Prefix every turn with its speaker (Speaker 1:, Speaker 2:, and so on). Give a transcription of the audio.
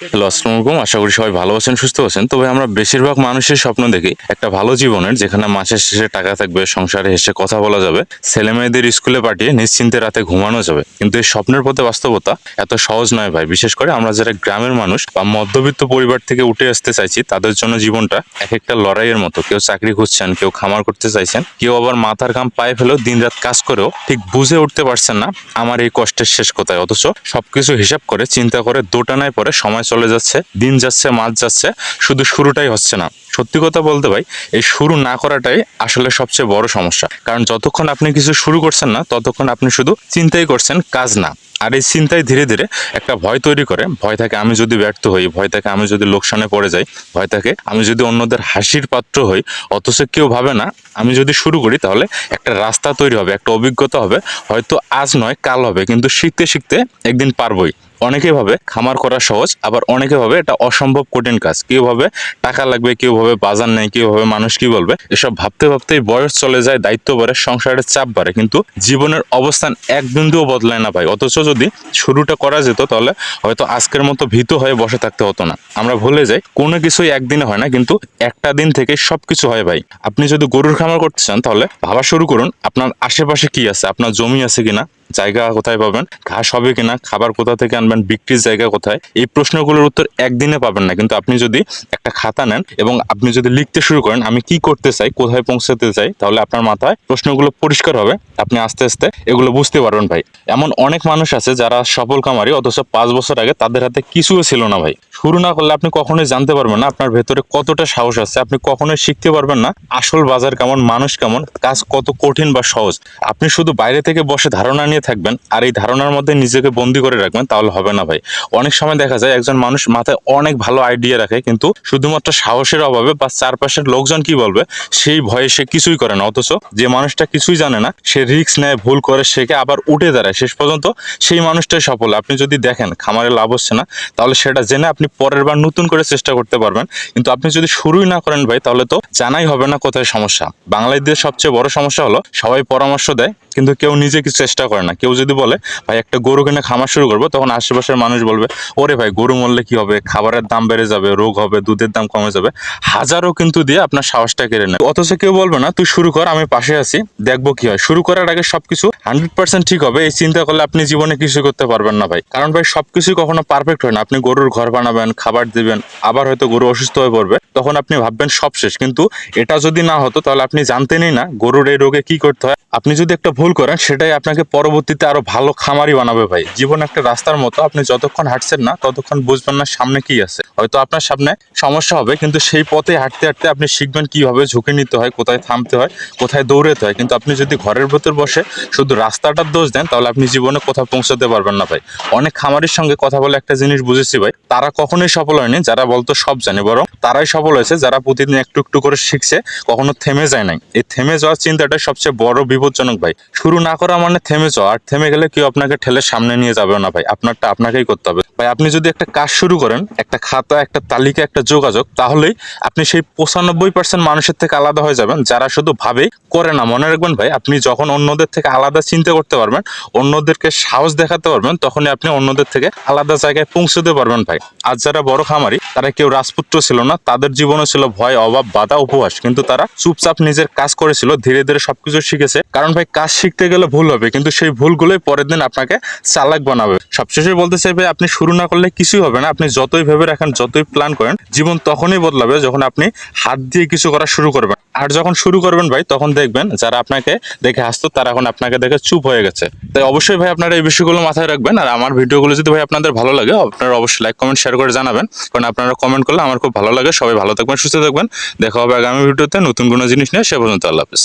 Speaker 1: Hello আসসালামু আলাইকুম আশা করি সবাই ভালো আছেন, সুস্থ আছেন। তবে আমরা বেশিরভাগ মানুষের স্বপ্ন দেখি একটা ভালো জীবনের, যেখানে মাসের শেষে টাকা থাকবে, সংসারে হেসে কথা বলা যাবে ছেলে মেয়েদের স্কুলে পাঠিয়ে নিশ্চিন্তে রাতে ঘুমানো যাবে। কিন্তু এই স্বপ্নের পথে বাস্তবতা এত সহজ নয় ভাই। বিশেষ করে আমরা যারা গ্রামের মানুষ বা মধ্যবিত্ত পরিবার থেকে উঠে আসতে চাইছি, তাদের জন্য জীবনটা এক একটা লড়াইয়ের মতো। কেউ চাকরি খুঁজছেন, কেউ খামার করতে চাইছেন, কেউ আবার মাথার ঘাম পায়ে ফেলেও দিনরাত কাজ করেও ঠিক বুঝে উঠতে পারছেন না, আমার এই কষ্টের শেষ কোথায়? অথচ সবকিছু হিসাব করে, চিন্তা করে, দোটানায় পরে সময় চলে যাচ্ছে, দিন যাচ্ছে, মাস যাচ্ছে, শুধু শুরুটাই হচ্ছে না। সত্যি কথা বলতে ভাই, এই শুরু না করাটাই আসলে সবচেয়ে বড় সমস্যা। কারণ যতক্ষণ আপনি কিছু শুরু করছেন না, ততক্ষণ আপনি শুধু চিন্তাই করছেন, কাজ না। আর এই চিন্তায় ধীরে ধীরে একটা ভয় তৈরি করে, ভয় থাকে আমি যদি ব্যর্থ হই, ভয় থাকে আমি যদি লোকসানে পড়ে যাই, ভয় থাকে আমি যদি অন্যদের হাসির পাত্র হই, অথচ কেউ ভাবে না, আমি যদি শুরু করি তাহলে একটা রাস্তা তৈরি হবে, একটা অভিজ্ঞতা হবে। হয়তো আজ নয়, কাল হবে, কিন্তু শিখতে শিখতে একদিন পারবই। অনেকে ভাবে খামার করা সহজ, আবার অনেকে ভাবে এটা অসম্ভব কঠিন কাজ। কেউ ভাবে টাকা লাগবে, কেউ ভাবে বাজার নেই, কেউ ভাবে মানুষ কি বলবে? এসব ভাবতে ভাবতেই বয়স চলে যায়, দায়িত্ব বাড়ে, সংসারের চাপ বাড়ে। কিন্তু জীবনের অবস্থান এক বিন্দুও বদলায় না ভাই। অথচ যদি শুরুটা করা যেত, তাহলে হয়তো আজকের মতো ভীত হয়ে বসে থাকতে হতো না। আমরা ভুলে যাই, কোনো কিছুই একদিনে হয় না, কিন্তু একটা দিন থেকে সব কিছু হয় ভাই। আপনি যদি গরুর খামার করতে চান, তাহলে ভাবা শুরু করুন, আপনার আশেপাশে কি আছে, আপনার জমি আছে কিনা জায়গা কোথায় পাবেন, ঘাস হবে কিনা, খাবার কোথা থেকে আনবেন, বিক্রির জায়গা কোথায়, এই প্রশ্নগুলোর উত্তর একদিনে পাবেন না। কিন্তু আপনি যদি একটা খাতা নেন এবং আপনি যদি লিখতে শুরু করেন, আমি কি করতে চাই, কোথায় পৌঁছাতে চাই, তাহলে আপনার মাথায় প্রশ্নগুলো পরিষ্কার হবে। আপনি আস্তে আস্তে এগুলো বুঝতে পারবেন ভাই। এমন অনেক মানুষ আছে যারা সফল কামারি অথচ পাঁচ বছর আগে তাদের হাতে কিছুও ছিল না ভাই। শুরু না করলে আপনি কখনোই জানতে পারবেন না আপনার ভেতরে কতটা সাহস আছে। আপনি কখনোই শিখতে পারবেন না আসল বাজার কেমন, মানুষ কেমন, কাজ কত কঠিন বা সহজ। আপনি শুধু বাইরে থেকে বসে ধারণা নিয়ে থাকবেন আর এই ধারণার মধ্যে নিজেকে বন্দি করে রাখবেন, তাহলে হবে না ভাই। অনেক সময় দেখা যায় একজন মানুষ মাথায় অনেক ভালো আইডিয়া রাখে, কিন্তু শুধুমাত্র সাহসের অভাবে বা চারপাশের লোকজন কি বলবে, সেই ভয়ে সে কিছুই করে না। অথচ যে মানুষটা কিছুই জানে না, সে রিস্ক নেয়, ভুল করে শেখে আবার উঠে দাঁড়ায়। শেষ পর্যন্ত সেই মানুষটাই সফল। আপনি যদি দেখেন, খামারে লাভ হচ্ছে না, তাহলে সেটা জেনে আপনি পরের বার নতুন করে চেষ্টা করতে পারবেন। কিন্তু আপনি যদি শুরুই না করেন ভাই, তাহলে তো জানাই হবে না কোথায় সমস্যা। বাংলাদেশের সবচেয়ে বড় সমস্যা হলো, সবাই পরামর্শ দেয়, কিন্তু কেউ নিজে কিছু চেষ্টা করে না। কেউ যদি বলে, ভাই, একটা গরু কিনে খামার শুরু করব, তখন আশেপাশের মানুষ বলবে, ওরে ভাই, গরু মরলে কি হবে? খাবারের দাম বেড়ে যাবে, রোগ হবে, দুধের দাম কমে যাবে। হাজারো কিন্তু দিয়ে আপনার সাহসটা কেড়ে নেয়। অথচ কেউ বলবে না, তুই শুরু কর, আমি পাশে আছি, দেখব কি হয়। শুরু করার আগে সবকিছু হান্ড্রেড পার্সেন্ট ঠিক হবে। এই চিন্তা করলে আপনি জীবনে কিছু করতে পারবেন না ভাই। কারণ ভাই, সবকিছু কখনো পারফেক্ট হয় না। আপনি গরুর ঘর বানাবেন, খাবার দিবেন, আবার হয়তো গরু অসুস্থ হয়ে পড়বে, তখন আপনি ভাববেন সব শেষ। কিন্তু এটা যদি না হতো, তাহলে আপনি জানতেনই না গরুর এই রোগে কি করতে হয়। আপনি যদি একটা ভুল করেন, সেটাই আপনাকে পরবর্তীতে আরও ভালো খামারি বানাবে ভাই। জীবন একটা রাস্তার মতো, আপনি যতক্ষণ হাঁটছেন না, ততক্ষণ বুঝবেন না সামনে কি আছে। হয়তো আপনার সামনে সমস্যা হবে, কিন্তু সেই পথে হাঁটতে হাঁটতে আপনি শিখবেন কীভাবে ঝুঁকি নিতে হয়, কোথায় থামতে হয়, কোথায় দৌড়াতে হয়। কিন্তু আপনি যদি ঘরের ভেতর বসে শুধু রাস্তাটার দোষ দেন, তাহলে আপনি জীবনে কোথাও পৌঁছাতে পারবেন না ভাই। অনেক খামারির সঙ্গে কথা বলে একটা জিনিস বুঝেছি ভাই, তারা কখনোই সফল হয়নি, যারা বলতো সব জানে, বরং তারাই সফল হয়েছে, যারা প্রতিদিন একটু একটু করে শিখছে, কখনো থেমে যায় নাই। এই থেমে যাওয়ার চিন্তাটা সবচেয়ে বড় বিপজ্জনক ভাই। শুরু না করা মানে থেমে যাওয়া আর থেমে গেলে কেউ আপনাকে ঠেলে সামনে নিয়ে যাবে না ভাই। আপনারটা আপনাকেই করতে হবে। ভাই, আপনি যদি একটা কাজ শুরু করেন, একটা খাতা, একটা তালিকা, একটা যোগাযোগ, তাহলেই আপনি সেই পঁচানব্বই পার্সেন্ট মানুষের থেকে আলাদা হয়ে যাবেন, যারা শুধু ভাবে, করে না। মনে রাখবেন ভাই, আপনি যখন অন্যদের থেকে আলাদা চিন্তা করতে পারবেন, অন্যদেরকে সাহস দেখাতে পারবেন, তখনই আপনি অন্যদের থেকে আলাদা জায়গায় পৌঁছতে পারবেন ভাই। আজ যারা বড় খামারি, তারা কেউ রাজপুত্র ছিল না, তাদের জীবনে ছিল ভয়, অভাব, বাধা, উপহাস। কিন্তু তারা চুপচাপ নিজের কাজ করেছিল, ধীরে ধীরে সবকিছু শিখেছে। কারণ ভাই, কাজ শিখতে গেলে ভুল হবে, কিন্তু সেই ভুলগুলোই পরের দিন আপনাকে চালাক বানাবে। সবশেষে বলতে চাই ভাই, আপনি শুরু না করলে কিছুই হবে না। আপনি যতই ভেবে রাখেন, যতই প্ল্যান করেন, জীবন তখনই বদলাবে যখন আপনি হাত দিয়ে কিছু করা শুরু করবেন। আর যখন শুরু করবেন ভাই, তখন দেখবেন যারা আপনাকে দেখে হাসতো, তারা এখন আপনাকে দেখে চুপ হয়ে গেছে। তাই অবশ্যই ভাই, আপনারা এই বিষয়গুলো মাথায় রাখবেন। আর আমার ভিডিওগুলো যদি ভাই আপনাদের ভালো লাগে, আপনারা অবশ্যই লাইক কমেন্ট শেয়ার করে জানাবেন। কারণ আপনারা কমেন্ট করলে আমার খুব ভালো লাগে। সবাই ভালো থাকবেন, সুস্থ থাকবেন। দেখা হবে আগামী ভিডিওতে নতুন কোনো জিনিস নিয়ে, সে পর্যন্ত আল্লাহ হাফিজ।